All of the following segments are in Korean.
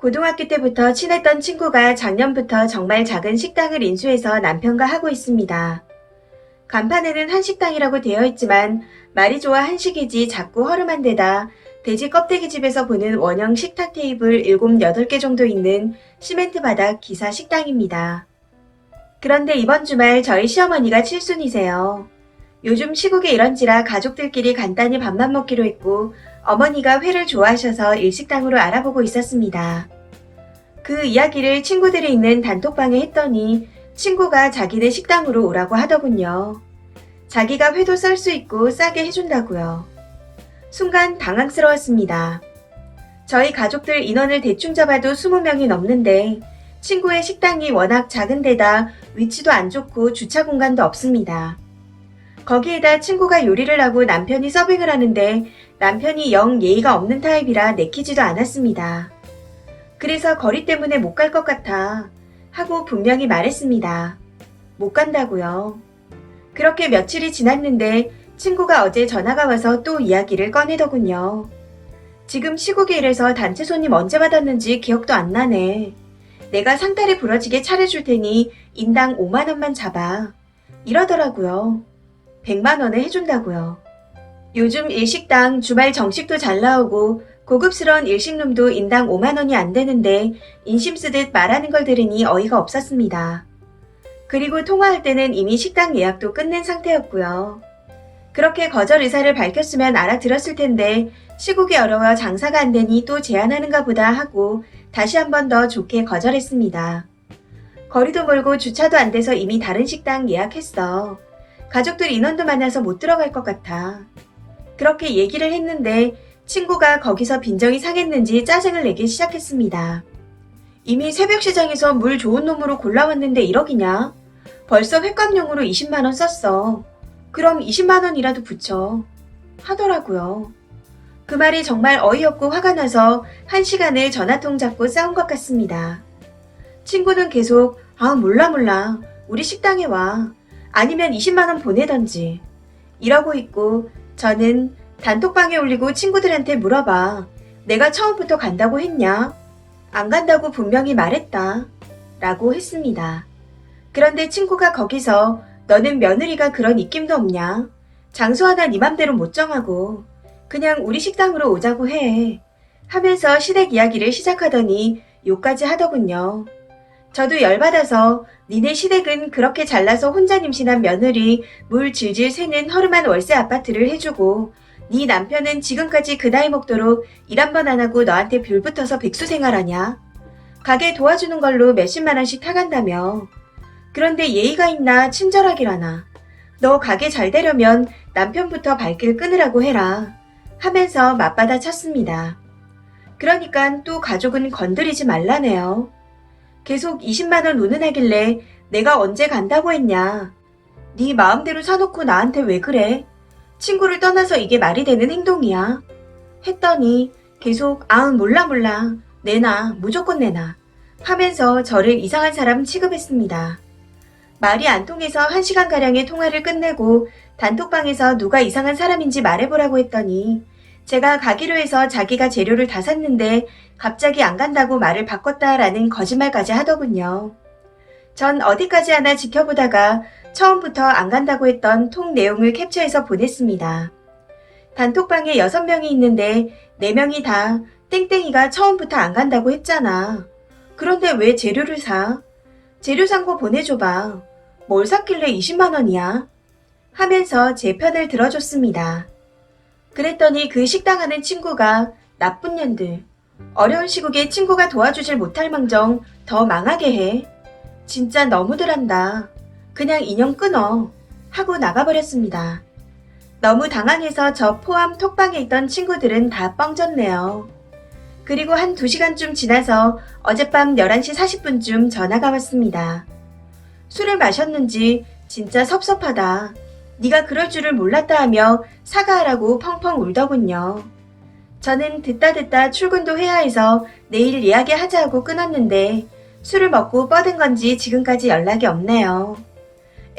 고등학교 때부터 친했던 친구가 작년부터 정말 작은 식당을 인수해서 남편과 하고 있습니다. 간판에는 한식당이라고 되어 있지만 말이 좋아 한식이지 자꾸 허름한 데다 돼지 껍데기 집에서 보는 원형 식탁 테이블 7, 8개 정도 있는 시멘트 바닥 기사 식당입니다. 그런데 이번 주말 저희 시어머니가 칠순이세요. 요즘 시국에 이런지라 가족들끼리 간단히 밥만 먹기로 했고 어머니가 회를 좋아하셔서 일식당으로 알아보고 있었습니다. 그 이야기를 친구들이 있는 단톡방에 했더니 친구가 자기네 식당으로 오라고 하더군요. 자기가 회도 썰 수 있고 싸게 해준다고요. 순간 당황스러웠습니다. 저희 가족들 인원을 대충 잡아도 20명이 넘는데 친구의 식당이 워낙 작은 데다 위치도 안 좋고 주차 공간도 없습니다. 거기에다 친구가 요리를 하고 남편이 서빙을 하는데 남편이 영 예의가 없는 타입이라 내키지도 않았습니다. 그래서 거리 때문에 못 갈 것 같아 하고 분명히 말했습니다. 못 간다고요. 그렇게 며칠이 지났는데 친구가 어제 전화가 와서 또 이야기를 꺼내더군요. 지금 시국에 이래서 단체 손님 언제 받았는지 기억도 안 나네. 내가 상다리 부러지게 차려줄 테니 인당 5만원만 잡아. 이러더라고요. 100만원에 해준다고요. 요즘 일식당 주말 정식도 잘 나오고 고급스러운 일식룸도 인당 5만원이 안 되는데 인심 쓰듯 말하는 걸 들으니 어이가 없었습니다. 그리고 통화할 때는 이미 식당 예약도 끝낸 상태였고요. 그렇게 거절 의사를 밝혔으면 알아들었을 텐데 시국이 어려워 장사가 안 되니 또 제안하는가 보다 하고 다시 한 번 더 좋게 거절했습니다. 거리도 멀고 주차도 안 돼서 이미 다른 식당 예약했어. 가족들 인원도 많아서 못 들어갈 것 같아. 그렇게 얘기를 했는데 친구가 거기서 빈정이 상했는지 짜증을 내기 시작했습니다. 이미 새벽 시장에서 물 좋은 놈으로 골라왔는데 1억이냐? 벌써 횟감용으로 20만원 썼어. 그럼 20만원이라도 붙여. 하더라고요. 그 말이 정말 어이없고 화가 나서 한 시간을 전화통 잡고 싸운 것 같습니다. 친구는 계속, 아, 몰라, 몰라. 우리 식당에 와. 아니면 20만원 보내던지. 이러고 있고, 저는 단톡방에 올리고 친구들한테 물어봐. 내가 처음부터 간다고 했냐? 안 간다고 분명히 말했다. 라고 했습니다. 그런데 친구가 거기서 너는 며느리가 그런 입김도 없냐? 장소 하나 네 맘대로 못 정하고 그냥 우리 식당으로 오자고 해. 하면서 시댁 이야기를 시작하더니 욕까지 하더군요. 저도 열받아서 니네 시댁은 그렇게 잘나서 혼자 임신한 며느리 물 질질 새는 허름한 월세 아파트를 해주고 네 남편은 지금까지 그 나이 먹도록 일 한 번 안 하고 너한테 뷰 붙어서 백수 생활하냐? 가게 도와주는 걸로 몇십만 원씩 타간다며. 그런데 예의가 있나 친절하기라나. 너 가게 잘 되려면 남편부터 발길 끊으라고 해라. 하면서 맞받아 쳤습니다. 그러니까 또 가족은 건드리지 말라네요. 계속 20만원 운운하길래 내가 언제 간다고 했냐. 네 마음대로 사놓고 나한테 왜 그래? 친구를 떠나서 이게 말이 되는 행동이야. 했더니 계속 아 몰라 몰라 내놔 무조건 내놔 하면서 저를 이상한 사람 취급했습니다. 말이 안 통해서 한 시간가량의 통화를 끝내고 단톡방에서 누가 이상한 사람인지 말해보라고 했더니 제가 가기로 해서 자기가 재료를 다 샀는데 갑자기 안 간다고 말을 바꿨다라는 거짓말까지 하더군요. 전 어디까지 하나 지켜보다가 처음부터 안 간다고 했던 통 내용을 캡처해서 보냈습니다. 단톡방에 6명이 있는데 4명이 다 땡땡이가 처음부터 안 간다고 했잖아. 그런데 왜 재료를 사? 재료 산 거 보내줘봐. 뭘 샀길래 20만원이야? 하면서 제 편을 들어줬습니다. 그랬더니 그 식당 하는 친구가 나쁜 년들. 어려운 시국에 친구가 도와주질 못할 망정 더 망하게 해. 진짜 너무들 한다. 그냥 인연 끊어. 하고 나가버렸습니다. 너무 당황해서 저 포함 톡방에 있던 친구들은 다 뻥졌네요. 그리고 한 2시간쯤 지나서 어젯밤 11시 40분쯤 전화가 왔습니다. 술을 마셨는지 진짜 섭섭하다. 네가 그럴 줄을 몰랐다 하며 사과하라고 펑펑 울더군요. 저는 듣다 듣다 출근도 해야 해서 내일 이야기하자 하고 끊었는데 술을 먹고 뻗은 건지 지금까지 연락이 없네요.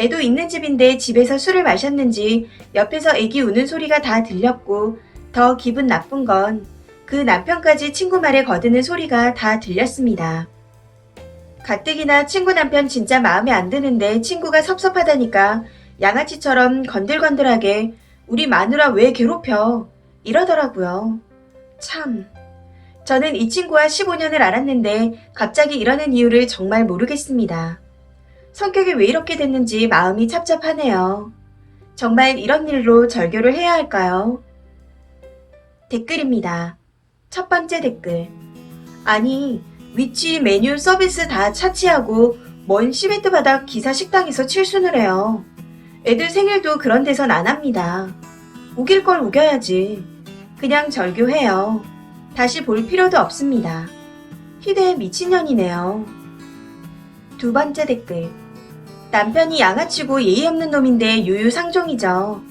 애도 있는 집인데 집에서 술을 마셨는지 옆에서 애기 우는 소리가 다 들렸고 더 기분 나쁜 건 그 남편까지 친구 말에 거드는 소리가 다 들렸습니다. 가뜩이나 친구 남편 진짜 마음에 안 드는데 친구가 섭섭하다니까 양아치처럼 건들건들하게 우리 마누라 왜 괴롭혀? 이러더라고요. 참. 저는 이 친구와 15년을 알았는데 갑자기 이러는 이유를 정말 모르겠습니다. 성격이 왜 이렇게 됐는지 마음이 찹찹하네요. 정말 이런 일로 절교를 해야 할까요? 댓글입니다. 첫 번째 댓글. 아니, 위치, 메뉴, 서비스 다 차치하고 먼 시멘트 바닥 기사 식당에서 칠순을 해요. 애들 생일도 그런 데선 안 합니다. 우길 걸 우겨야지. 그냥 절교해요. 다시 볼 필요도 없습니다. 희대의 미친년이네요. 두 번째 댓글. 남편이 양아치고 예의 없는 놈인데 유유상종이죠.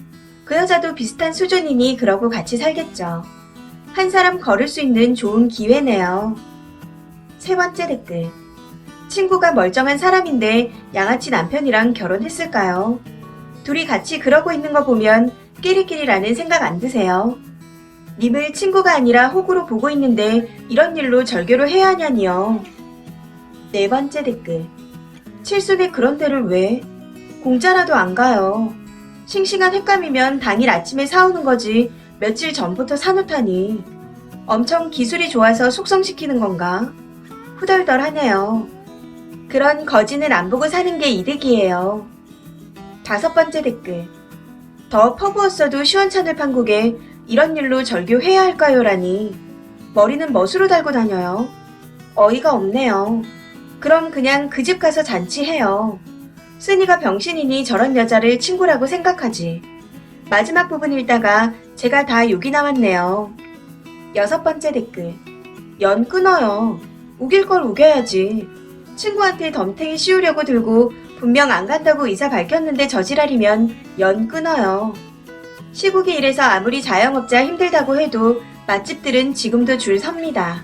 그 여자도 비슷한 수준이니 그러고 같이 살겠죠. 한 사람 걸을 수 있는 좋은 기회네요. 세 번째 댓글. 친구가 멀쩡한 사람인데 양아치 남편이랑 결혼했을까요? 둘이 같이 그러고 있는 거 보면 끼리끼리라는 생각 안 드세요? 님을 친구가 아니라 호구로 보고 있는데 이런 일로 절교를 해야 하냐니요. 네 번째 댓글. 칠순에 그런 데를 왜? 공짜라도 안 가요. 싱싱한 횟감이면 당일 아침에 사오는 거지 며칠 전부터 사놓다니. 엄청 기술이 좋아서 숙성시키는 건가? 후덜덜하네요. 그런 거지는 안 보고 사는 게 이득이에요. 다섯 번째 댓글. 더 퍼부었어도 시원찮을 판국에 이런 일로 절교해야 할까요라니. 머리는 멋으로 달고 다녀요. 어이가 없네요. 그럼 그냥 그 집 가서 잔치해요. 쓰니가 병신이니 저런 여자를 친구라고 생각하지. 마지막 부분 읽다가 제가 다 욕이 나왔네요. 여섯 번째 댓글. 연 끊어요. 우길 걸 우겨야지. 친구한테 덤탱이 씌우려고 들고 분명 안 간다고 의사 밝혔는데 저지랄이면 연 끊어요. 시국이 이래서 아무리 자영업자 힘들다고 해도 맛집들은 지금도 줄 섭니다.